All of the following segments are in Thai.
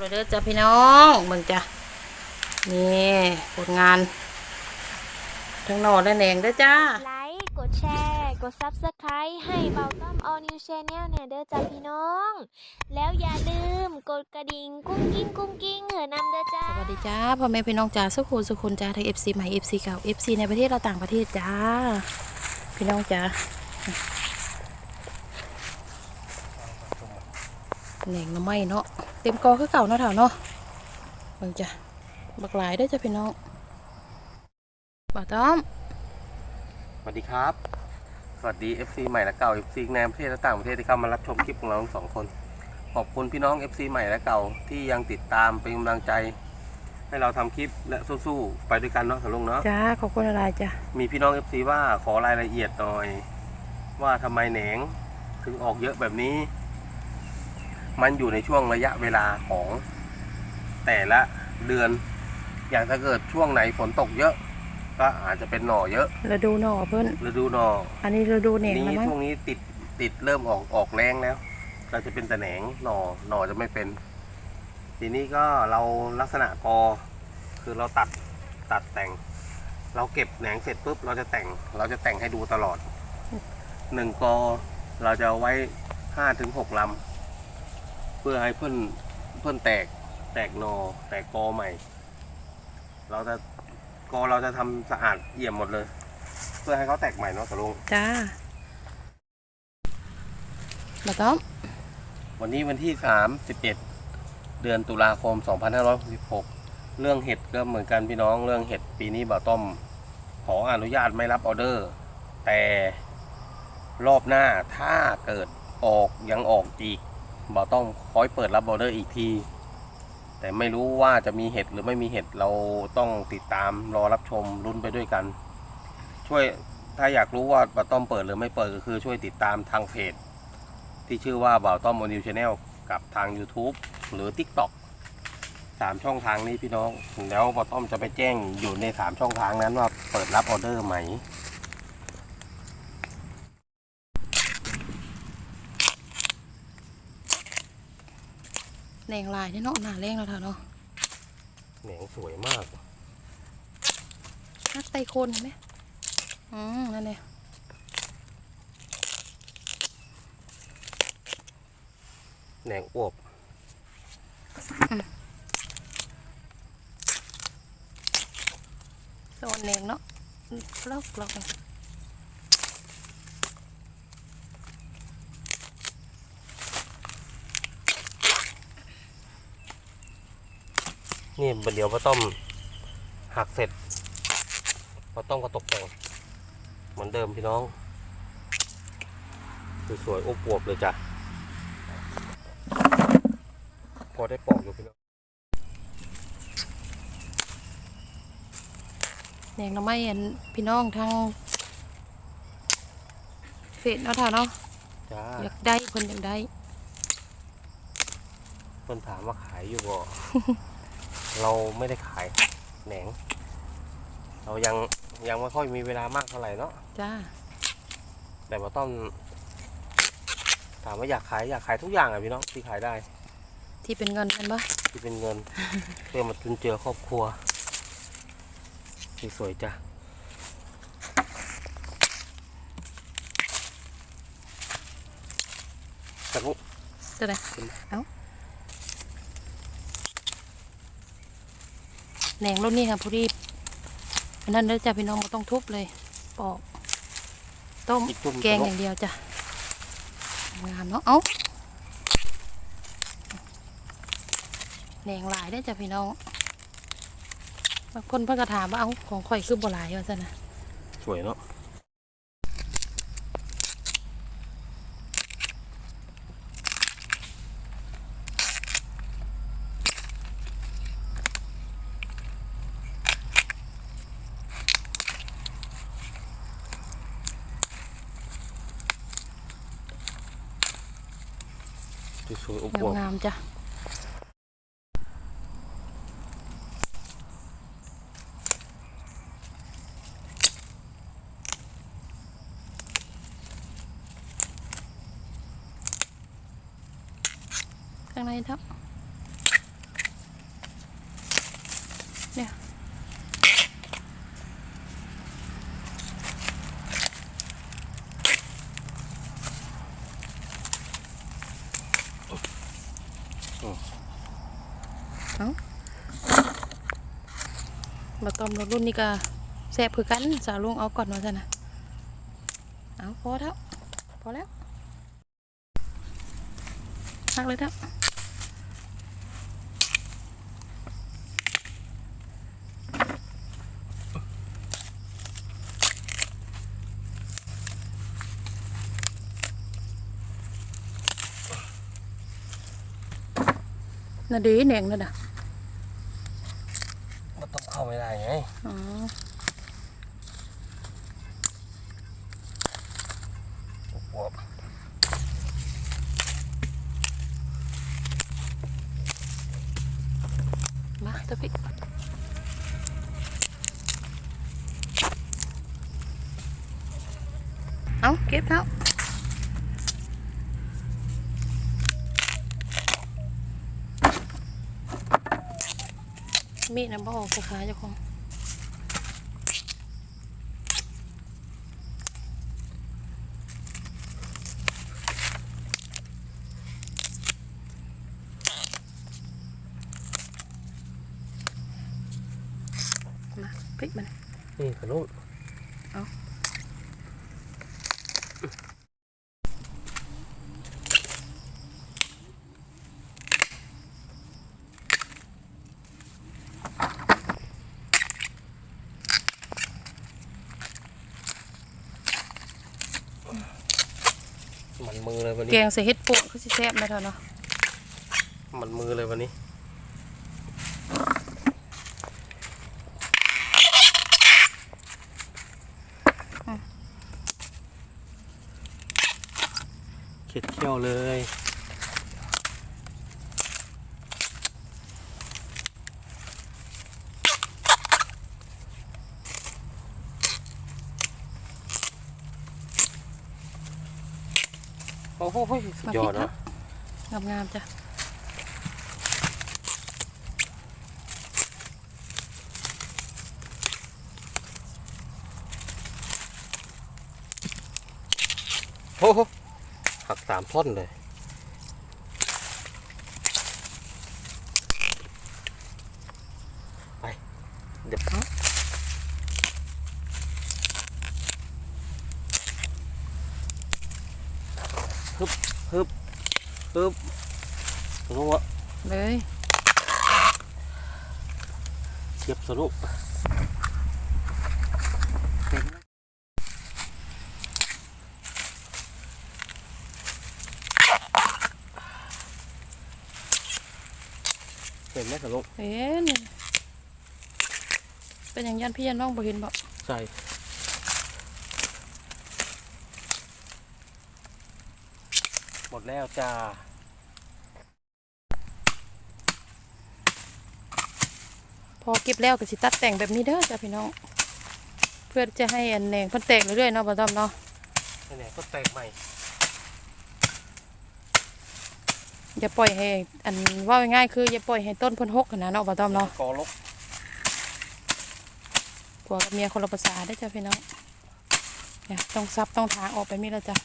เราเด้อจ้ะพี่น้องเบิ่งจ้ะนี่ผลงาน ทั้งหนอและแหนงเด้อจ้า ไลค์ กดแชร์ กด Subscribe ให้เบาต้อม All New Channel เนี่ยเด้อจ้าพี่น้อง แล้วอย่าลืมกดกระดิ่งกุ้งกิ้งกุ้งกิ้งเหอะนำเด้อจ้า สวัสดีจ้าพ่อแม่พี่น้องจ้าสุขุมสุขุนจ้าทั้งเอฟซีใหม่เอฟซีเก่าเอฟซีในประเทศเราต่างประเทศจ้า พี่น้องจ้า แหน่งหน้ำไม้เนาะเต็มกอคือเก่าเนาะเถาเนาะเบิ่งจ้ะบักหลายเด้อจ้ะพี่น้องบ่าวต้อมสวัสดีครับ สวัสดี FC ใหม่และเก่า FC ในประเทศและต่างประเทศที่เข้ามารับชมคลิปของเราทั้งสองคน ขอบคุณพี่น้อง FC ใหม่และเก่าที่ยังติดตามเป็นกำลังใจ ให้เราทำคลิปและสู้ๆไปด้วยกันเนาะสลุงเนาะ จ้าขอบคุณอะไรจ้ะมีพี่น้อง FC ว่าขอรายละเอียดหน่อย ว่าทำไมแหนงถึงออกเยอะแบบนี้ มันอยู่ในช่วงระยะเวลาของแต่ละเดือน อย่างถ้าเกิดช่วงไหนฝนตกเยอะ ก็อาจจะเป็นหน่อเยอะฤดูหน่อเพิ่นฤดูหน่ออันนี้ฤดูแหน่งแล้วนี้มั้งช่วงนี้ติดติดเริ่มออกออกแรงแล้วเราจะเป็นแต่แหนงหน่อหน่อจะไม่เป็น ทีนี้ก็เราลักษณะกอคือเราตัดตัดแต่ง เราเก็บแหนงเสร็จปุ๊บเราจะแต่งเราจะแต่งให้ดูตลอดหนึ่งกอเราจะเอาไว้ห้าถึงหกลำเพื่อให้เพื่อนเพื่อนแตกแตกหนอแตกกอใหม่ เราจะกอเราจะทำสะอาดเอี่ยมหมดเลย เพื่อให้เขาแตกใหม่เนาะสลุงจ้าบ่าวต้อมวันนี้วันที่ 31 เดือนตุลาคม 2566 เรื่องเห็ดก็เหมือนกันพี่น้องเรื่องเห็ดปีนี้บ่าวต้อม ขออนุญาตไม่รับออเดอร์ แต่รอบหน้าถ้าเกิดออกยังออกอีก บ่าวต้อมคอยเปิดรับออเดอร์อีกที แต่ไม่รู้ว่าจะมีเห็ดหรือไม่มีเห็ดเราต้องติดตามรอรับชมลุ้นไปด้วยกัน ช่วยถ้าอยากรู้ว่าบ่าวต้อมเปิดหรือไม่เปิดก็คือช่วยติดตามทางเพจ ที่ชื่อว่าบ่าวต้อมโมนิวชาแนลกับทาง YouTube หรือ TikTok สามช่องทางนี้พี่น้อง แล้วบ่าวต้อมจะไปแจ้งอยู่ในสามช่องทางนั้นว่าเปิดรับออเดอร์ไหม แหน่งลายนี่เนาะหน้าแรงแล้วเถาเนาะแหนงสวยมากนักไตโคนเห็นไหมอืมนั่นเลยแหนงอวบโซนแหน่งเนาะลอกลอกเลย นี่เดี๋ยวบ่าวต้อมหักเสร็จบ่าวต้อมก็ตกแต่งเหมือนเดิมพี่น้องสวยๆอบอวบๆเลยจ้ะพอได้ปอกอยู่พี่น้องแหน่งเราไม่เห็นพี่น้องทางเฟซเนาะเถาเนาะจ้าอยากได้คนอยากได้เพิ่นถามว่าขายอยู่บ่ เราไม่ได้ขายแหนง เรายังยังไม่ค่อยมีเวลามากเท่าไหร่เนาะจ้าแต่ว่าต้องถามว่าอยากขายอยากขายทุกอย่างอะพี่น้องที่ขายได้ ที่เป็นเงินกันปะที่เป็นเงิน เพื่อมาจุนเจือครอบครัวที่สวยจ้ะแต่พวกจะได้เอา แหน่งรุ่นนี้ค่ะพอดีอันนั้นเด้อจ้ะพี่น้องไม่ต้องทุบเลย ปอก ต้มอีกจุ่มแกงอย่างเดียวจ้ะงามเนาะ เอ้าแหนงหลายได้อจ้ะพี่น้องบางคนเพิ่งกระถามว่าเอ้าของข่อยคือบ่หลายว่าซะนะสวยเนาะ สวยๆอบอวบงามๆจ้ะข้างในทับ เนี่ยเอา มาต้มรสรุ่นนี้ก็แซ่บคือกันสาวลุงเอาก่อนว่าซะนะเอาพอแล้วพอแล้วพักเลยเถอะน่ะดีแหน่งนั่นน่ะเข้า ไม่ได้ไงอ๋ออวบมาตะพี่เอาเก็บแล้ว มีดนะบ่ออกสาขาเจ้าของมาพริกมัน นี่ขนุน เอา มันมือเลยวันแกนี้งใส่เห็ดปวกคือสิแซ่บได้เท่าเนาะมันมือเลยวันนี้ เข็ดเขี้ยวเลย โอ้โหสุดยอดเนอะงามงามๆจ้ะโอ้โหหักสามท่อนเลย ไป เดี๋ยวฮึบฮึบฮึบสนุกวะ เลย เก็บสนุกเป็นไหมสนุกเห็นเป็นอย่างยันพี่ยันน้องบ่เห็นบ่ใช่หมดแล้วจ้า พอเก็บแล้วก็สิตัดแต่งแบบนี้เด้อจ้ะพี่น้อง เพื่อจะให้อันแหนงเพิ่นแตกเรื่อยๆเนาะบ่ต้อมเนาะนี่เนี่ยก็แตกใหม่อย่าปล่อยให้อันว่าง่ายๆคืออย่าปล่อยให้ต้นเพิ่นหกนะเนาะบ่ต้อมเนาะกอลกผัวกับเมียคนละภาษาได้อจ้ะพี่น้องเนี่ยต้องซับต้องทางออกไปมีแล้วจ้ะ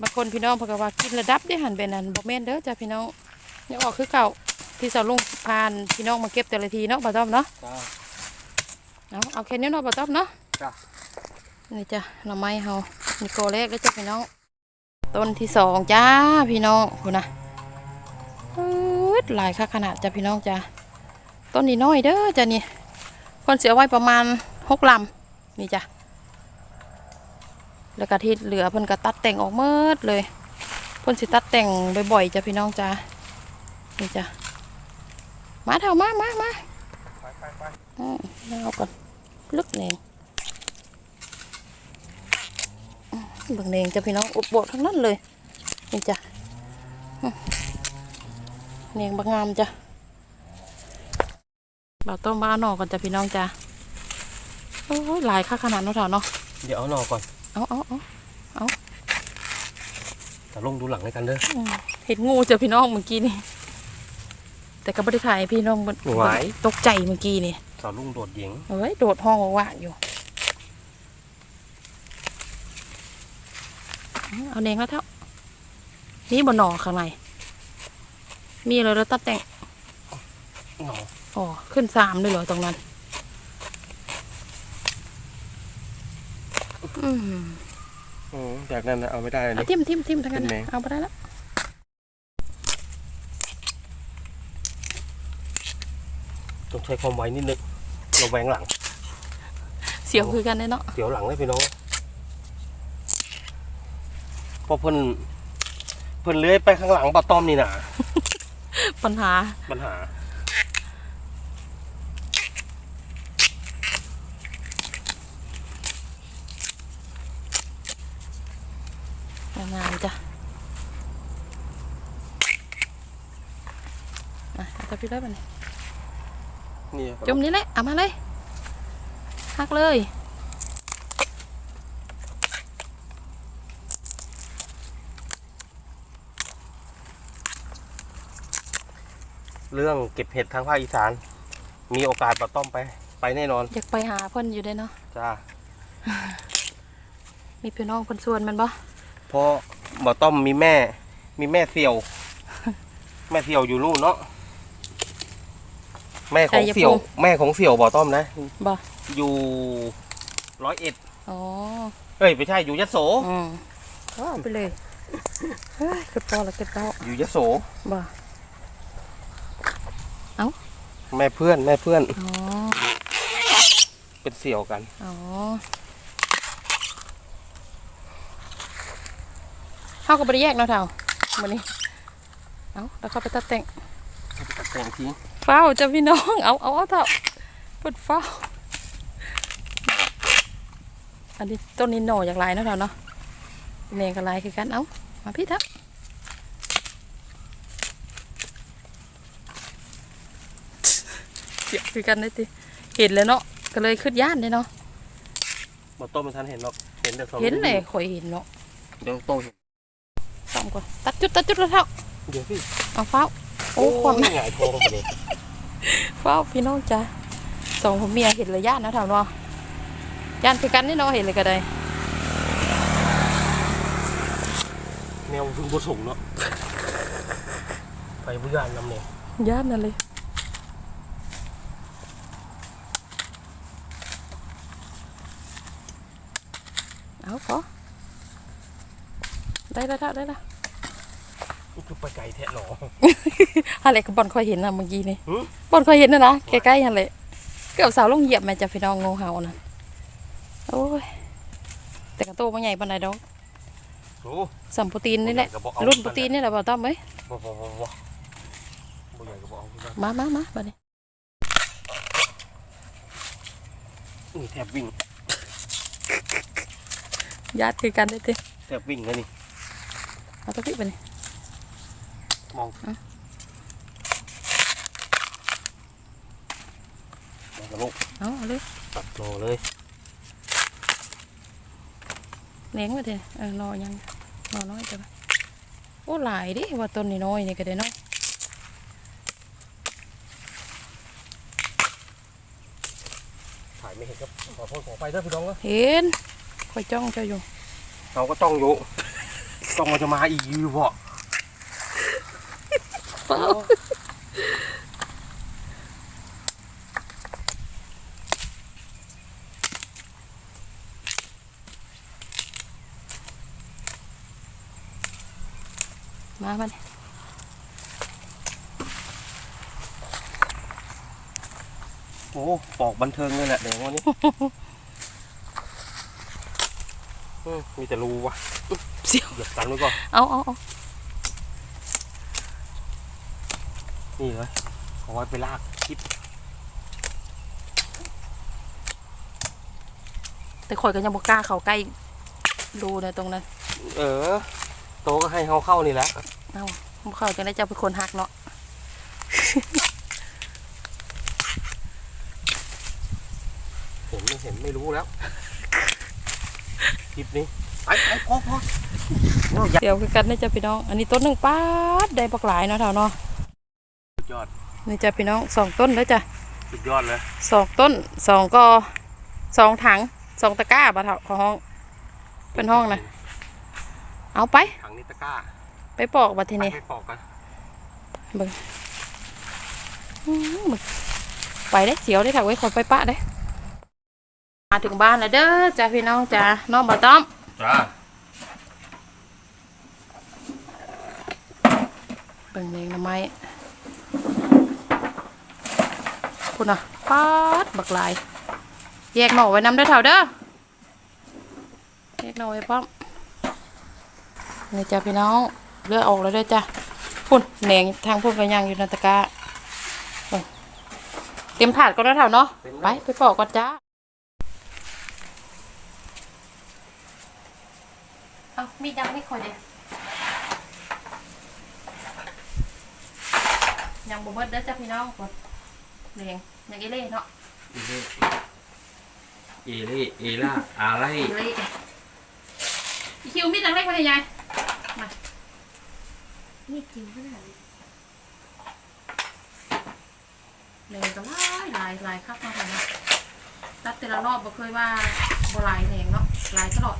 บางคนพี่น้องเพิ่นก็ว่ากินระดับได้หันเป็นอันบ่แม่นเด้อจ้ะพี่น้องอย่าออกคือเก่าที่สาวลุง พานพี่น้องมาเก็บแต่ละทีเนาะบ่ต้อมเนาะจ้าเอาเอาแค่นี้เนาะบ่ต้อมเนาะจ้ะนี่จ้ะหน่อไม้เฮานี่กอแรกแล้วจ้ะพี่น้อง ต้นที่สองจ้าพี่น้องคุณนะอื้อหลายค่าขนาดจ้ะพี่น้องจ้ะต้นนี้น้อยเด้อจ้ะนี่คนเสียไว้ประมาณหกลำนี่จ้ะแล้วก็ที่เหลือเพิ่นก็ตัดแต่งออกเมิดเลยเพิ่นสิตัดแต่งบ่อยๆจ้ะพี่น้องจ้ะนี่จ้ะ มาเถอะมามามาไปไปไปอืมเอาก่อนลึกเนงอืมเบิ่งเนงจ้ะพี่น้องอุบโบทั้งนั้นเลยนี่จ้ะอืมเนงบางงามจ้ะเราต้มบ้านนอกก่อนจ้ะพี่น้องจ้ะโอ้ยหลายค่าขนาดเนาะเถาเนาะเดี๋ยวเอาหน่อก่อนเอาเอาเอาแต่ลงดูหลังด้วยกันเด้ออืมเห็นงูจ้ะพี่น้องเมื่อกี้นี่ แต่ก็ไม่ได้ถ่ายให้พี่น้องเบิ่งไหว ตกใจเมื่อกี้นี่สาวลุงโดดหญิงเอ้ยโดดห้องว่างๆอยู่อื้อเอาเนงแล้วเท่านี่บนหนอข้างในมีเลยแล้วตัดแต่งหนออ๋อขึ้นสามเลยเหรอตรงนั้น อืม อืมจากนั้นนะเอาไม่ได้เลยเอานี่ทิมทิมทิมทั้งนั้นเป็นไงนะเอาไปได้แล้ว ต้องใช้ความไวนิดนึงเราแวงหลัง เสียวคือกันเลยเนาะเดี๋ยวหลังเลยพี่น้องเพอเพิ่นเพิ่นเลื้อยไปข้างหลังปลาต้อมนี่นะปัญหาปัญหางานจ้ะอะเอาจะพี่ได้ปะเนี่ย นี่จมนี้แหละเอามาเลยหักเลยเรื่องเก็บเห็ดทางภาคอีสาน มีโอกาสปลาต้อมไป ไปแน่นอน อยากไปหาเพิ่นอยู่ได้เนาะจ้ามีพี่น้องเพิ่นชวนแมันบ่เพราะบ่อต้อมมีแม่ มีแม่เสี่ยว แม่เสี่ยวอยู่นู่นเนาะ แม่ของเสี่ยวแม่ของเสี่ยวบ่อต้อมนะ บ่อยู่ร้อยเอ็ดอ๋อเอ้ยไม่ใช่อยู่ยะโสอืมก็เอาไปเลยเฮ้ยเก็บพอแล้วเก็บแล้วอยู่ยะโส บ่ แม่เพื่อนแม่เพื่อนอ๋อ เป็นเสี่ยวกัน อ๋อเฮาก็บ่ได้แยกเนาะเท่ามื้อนี้ เอ้า แล้วเข้าไปตัดแต่ง ตัดแต่งทิ้งเฝ้าจ้ะพี่น้อง เอาเอาเอาเถอะเปิดเฝ้า อันนี้ต้นนี้หน่ออย่างไรเนาะเราเนาะเนงกับลายคือกันเอามาพี่ทับเสียคือกันได้ติเห็นเลยเนาะก็เลยขึ้นย่านเลยเนาะบ่อต้มไม่ทันเห็นหรอกเห็นแต่สองเห็นเลยข่อยเห็นเนาะเดี๋ยวโตเห็นซ้ำก่อนตัดจุดตัดจุดแล้วเท่าเดี๋ยวสิเอาเฝ้า โอ้ความหงายท้องลงไปเลยเฝ้าพี่น้องจ้ะสองผมเมียเห็นเลยย่านนะถามเนาะย่านคือกันนี่เนาะเห็นเลยก็ได้แนวพึ่งบ่สูงเนาะไปบุญญานนำเนี่ยย่านนั่นเลยเอาพอได้แล้วได้แล้ว คือไปไกลแท้หนออะไรก็บอลคอยเห็นนะเมื่อกี้นี่หือบอลคอยเห็นนะนะใกล้ๆนั่นเลยเกือบสาวลงเหยียบแม่จะพี่น้องงูเห่านะโอ้ยแต่กระโตมันใหญ่ปานใดดอกโอ้สัมโปรตีนนี่แหละบ่ใญ่ก็บ่เอารุ่นโปรตีนนี่แหละบ่ต้อมเอ้ยบ่บ่บ่บ่บ่ใหญ่ก็บ่เอาคือกันมามามาบัดนี้นี่แทบวิ่งญาติคือกันได้ติแทบวิ่งเลยนี่เอาตัวพี่ไปนี่ มองอะมองกระโลกเอาเอาเลยตัดโลเลยเลี้ยงไว้เถอะเออนอยังนอน้อยจ้ะโอ้หลายดิว่าต้นนี่น้อยนี่ก็ได้เนาะถ่ายไม่เห็นครับขอโทษขอไปเด้อพี่น้องเด้อเห็นคอยจ้องเจ้าอยู่เราก็ต้องอยู่ต้องมันจะมาอีกอยู่บ่ เฝ้ามาบัดนี้โอ้ปอกบันเทิงเลยแหละเดี๋ยววันนี้อืมมีแต่รูวะเสียว เหยียบกันไว้ก่อนเอาเอาเอา นี่เลยเอาไว้ไปลากคลิปแต่ข่อยก็ยังบ่กล้าเข้าใกล้ดูในตรงนั้น เออ โตก็ให้เขาเข้านี่แหละเอาบ่เข้าจะได้เจ้าเป็นคนหักเนาะ เห็นไม่เห็นไม่รู้แล้วคลิปนี้ไปไปพอพอโอ้ยเดี๋ยวคือกันได้อจ้ะพี่น้อง อันนี้ต้นหนึ่งป๊าดได้ปักหลายเนาะเท่าเนาะสุดย อดนี่จ้ะพี่น้องสองต้นแล้วจ้ะสุดยอดเลยสองต้นสองก็สองถังสองตะกร้าบะเถาของห้อง เป็นห้องนะเอาไปถังนิตะกร้า ไปปอกบัดทีนี้ไปปอกกันอื้อมึกไปได้เสียวได้ถักไว้ขอไปปะได้มาถึงบ้านแล้วเด้อจ้าพี่น้องจ้าน้องบะต้อมจ้าเบิ่งเลงหน้ำไม้ พูดนะปาดบักลาย แยกหน่อไว้น้ำเด้อเถ่าเด้อแยกหน่อไว้พร้อมนี่จ้าพี่น้องเลือกออกแล้วด้อจ้าพุ่นแหนงทางพุ่นกันยังอยู่ในตะกร้าเตรียมถาดก่อนแล้วเถ่าเนาะไปไปปอกก่อนจ้าเอามีดยังไม่คอยเด็ยังบ่เบิดเด้อจ้าพี่น้องกด แหนงยังอีเล่เนาะเอเล่เอล่าอะไรอีเล่อีคิวมีดยังเล็กมาให้ยายมานี่จริงขนาดนี้แหนงก็หลายหลายหลายครับมาค่ะนะตัดแต่ละรอบบ่เคยว่าบ่หลายแหนงเนาะหลายตลอด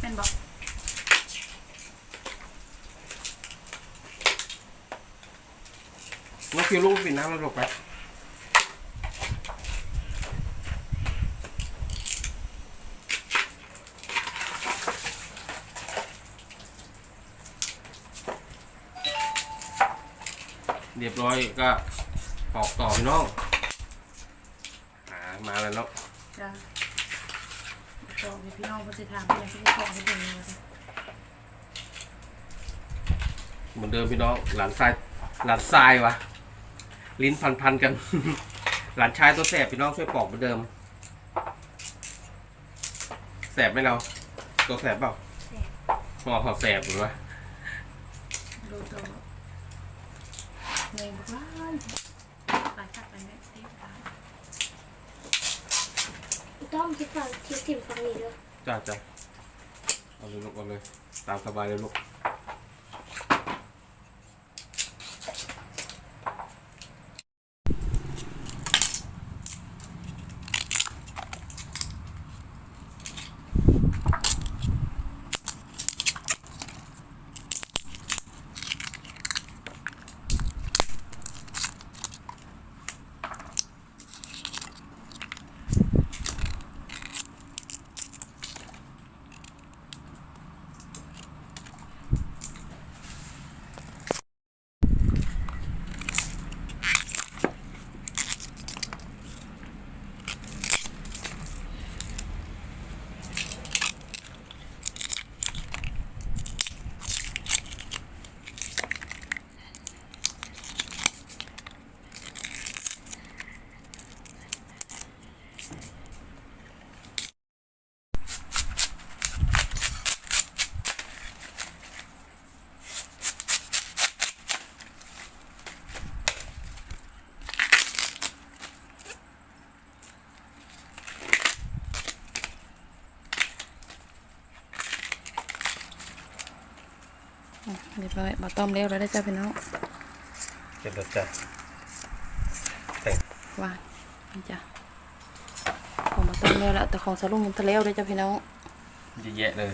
แม่นบ่น้องคิวลูกปิดน้ำแล้วลูกไป ยบร้อยก็ปอกต่อพี่น้องหามาแล้วเนาะจ้าบอกให้พี่น้องเพิ่นสิถามเพิ่นสิไปบอกให้เพิ่นเลยว่าเหมือนเดิมพี่น้องหลานทรายหลานทรายวะลิ้นพันพันๆกัน หลานชายตัวแสบพี่น้องช่วยปอกเหมือนเดิมแสบไหมเราตัวแสบเปล่าหอเขาแสบหรือวะ ดูตัว แหนงบ่หลายหลายคักไปแม่เต็มทางต้อมคิดฟังคิดถิ่มฟังนี้ด้วยจ้าจ้าเอาเลยลูกเอาเลย ตามสบายเลยลูก บร้อยมาต้มเร็วแล้วได้อจ้าพี่น้องเจ็บแล้วจ้ะวางนี่จ้ะของมาต้มเร็วแล้วแต่ของสลุงยังทะเลวได้อจ้าพี่น้องเยอะแยะเลย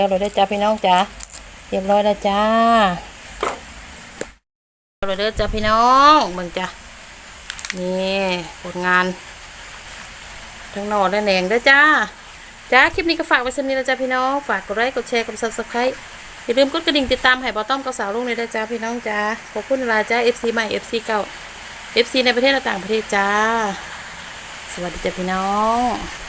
อะเดี๋ยวเราได้จ้าพี่น้องจ้าเรียบร้อยแล้วจ้าเราเด้อจ้าพี่น้องเบิ่งจ้านี่ผลงานทั้งนอนและแหนงด้จ้าจ้าคลิปนี้ก็ฝากไว้สำนี้แล้วจ้าพี่น้อง ฝากกดไลค์กดแชร์กด subscribe อย่าลืมกดกระดิ่งติดตามให้บอต้อมกับสาวลุงเลยนะจ้าพี่น้องจ้าขอบคุณลาจ้า FC ใหม่ FC เก่า FC ในประเทศและต่างประเทศจ้า สวัสดีจ้าพี่น้อง